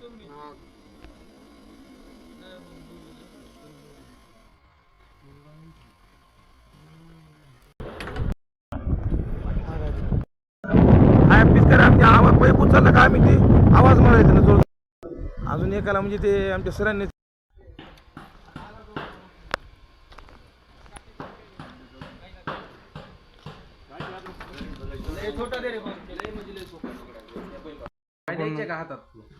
темный. А. आवाज पैप उचलला का आम्ही ते आवाज मारायचा ना जोर अजून एकाला म्हणजे ते आमच्या सरांनी छोटा दे रे पण लय म्हणजे लय सोपा काय द्यायचे का हातात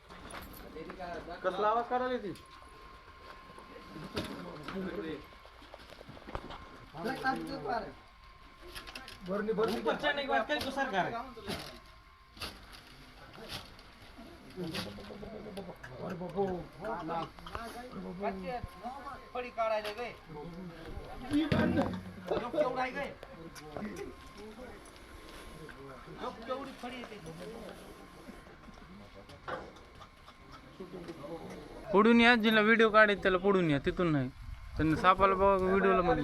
कसला आवाज़ करायला ती भरणी भरणी पच्चा नाही वाटते तो सरकार अरे बाबू। पडी काढायला गे केवढा आहे गे केवढी फडी येते पुढून या जिला व्हिडिओ काढायचे त्याला पुढून या, तिथून नाही. त्यांना सापाला बघा व्हिडिओला मध्ये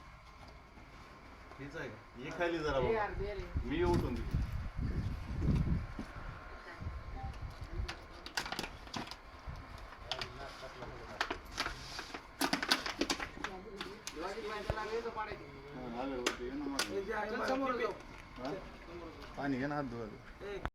हेच आहे का? ये खाली जरा मी उठून दे ना पाणी घे ना हात धुवायला